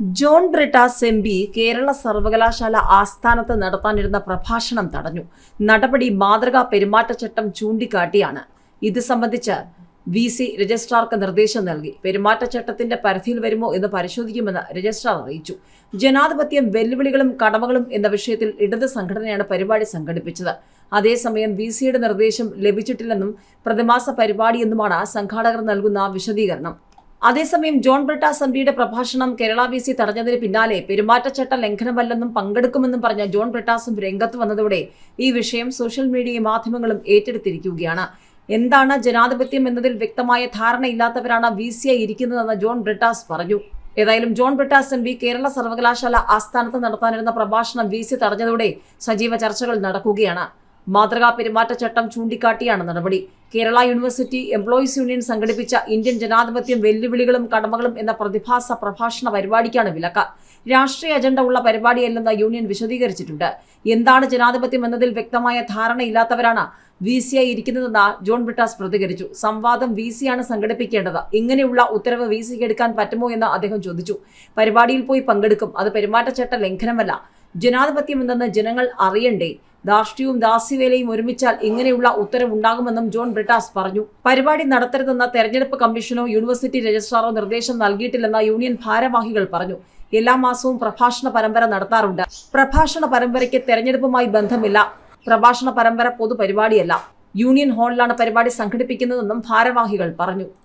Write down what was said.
John Brittas M P Kerala സർവകലാശാല ആസ്ഥാനത്ത് നടത്താനിരുന്ന പ്രഭാഷണം തടഞ്ഞു. നടപടി മാതൃകാ പെരുമാറ്റച്ചട്ടം ചൂണ്ടിക്കാട്ടിയാണ്. ഇത് സംബന്ധിച്ച് വി സി രജിസ്ട്രാർക്ക് നിർദ്ദേശം നൽകി. പെരുമാറ്റച്ചട്ടത്തിന്റെ പരിധിയിൽ വരുമോ എന്ന് പരിശോധിക്കുമെന്ന് രജിസ്ട്രാർ അറിയിച്ചു. ജനാധിപത്യം വെല്ലുവിളികളും കടമകളും എന്ന വിഷയത്തിൽ ഇടത് സംഘടനയാണ് പരിപാടി സംഘടിപ്പിച്ചത്. അതേസമയം വി സിയുടെ നിർദ്ദേശം ലഭിച്ചിട്ടില്ലെന്നും പ്രതിമാസ പരിപാടിയെന്നുമാണ് സംഘാടകർ നൽകുന്ന വിശദീകരണം. അതേസമയം ജോൺ ബ്രിട്ടാസ് എംപിയുടെ പ്രഭാഷണം കേരള വി സി തടഞ്ഞതിന് പിന്നാലെ പെരുമാറ്റച്ചട്ട ലംഘനമല്ലെന്നും പങ്കെടുക്കുമെന്നും പറഞ്ഞ ജോൺ ബ്രിട്ടാസും രംഗത്ത് വന്നതോടെ ഈ വിഷയം സോഷ്യൽ മീഡിയ മാധ്യമങ്ങളും ഏറ്റെടുത്തിരിക്കുകയാണ്. എന്താണ് ജനാധിപത്യം എന്നതിൽ വ്യക്തമായ ധാരണയില്ലാത്തവരാണ് വി സി ഐ ഇരിക്കുന്നതെന്ന് ജോൺ ബ്രിട്ടാസ് പറഞ്ഞു. ഏതായാലും John Brittas M P Kerala സർവകലാശാല ആസ്ഥാനത്ത് നടത്താനിരുന്ന പ്രഭാഷണം വി സി തടഞ്ഞതോടെ സജീവ ചർച്ചകൾ നടക്കുകയാണ്. മാതൃകാ പെരുമാറ്റച്ചട്ടം ചൂണ്ടിക്കാട്ടിയാണ് നടപടി. കേരള യൂണിവേഴ്സിറ്റി എംപ്ലോയീസ് യൂണിയൻ സംഘടിപ്പിച്ച ഇന്ത്യൻ ജനാധിപത്യം വെല്ലുവിളികളും കടമകളും എന്ന പ്രതിഭാസ പ്രഭാഷണ പരിപാടിക്കാണ് വിലക്ക്. രാഷ്ട്രീയ അജണ്ട ഉള്ള പരിപാടിയല്ലെന്ന് യൂണിയൻ വിശദീകരിച്ചിട്ടുണ്ട്. എന്താണ് ജനാധിപത്യം എന്നതിൽ വ്യക്തമായ ധാരണയില്ലാത്തവരാണ് വി സി ആയി ഇരിക്കുന്നതെന്ന് ജോൺ ബ്രിട്ടാസ് പ്രതികരിച്ചു. സംവാദം വി സിയാണ് സംഘടിപ്പിക്കേണ്ടത്. ഇങ്ങനെയുള്ള ഉത്തരവ് വി സിക്ക് എടുക്കാൻ പറ്റുമോ എന്ന് അദ്ദേഹം ചോദിച്ചു. പരിപാടിയിൽ പോയി പങ്കെടുക്കും. അത് പെരുമാറ്റച്ചട്ട ലംഘനമല്ല. ജനാധിപത്യം എന്തെന്ന് ജനങ്ങൾ അറിയണ്ടേ? ധാർഷ്ട്യവും ദാസ്യവേലയും ഒരുമിച്ചാൽ ഇങ്ങനെയുള്ള ഉത്തരവുണ്ടാകുമെന്നും ജോൺ ബ്രിട്ടാസ് പറഞ്ഞു. പരിപാടി നടത്തരുതെന്ന തെരഞ്ഞെടുപ്പ് കമ്മീഷനോ യൂണിവേഴ്സിറ്റി രജിസ്ട്രാറോ നിർദ്ദേശം നൽകിയിട്ടില്ലെന്ന യൂണിയൻ ഭാരവാഹികൾ പറഞ്ഞു. എല്ലാ മാസവും പ്രഭാഷണ പരമ്പര നടത്താറുണ്ട്. പ്രഭാഷണ പരമ്പരയ്ക്ക് തെരഞ്ഞെടുപ്പുമായി ബന്ധമില്ല. പ്രഭാഷണ പരമ്പര പൊതുപരിപാടിയല്ല. യൂണിയൻ ഹാളിലാണ് പരിപാടി സംഘടിപ്പിക്കുന്നതെന്നും ഭാരവാഹികൾ പറഞ്ഞു.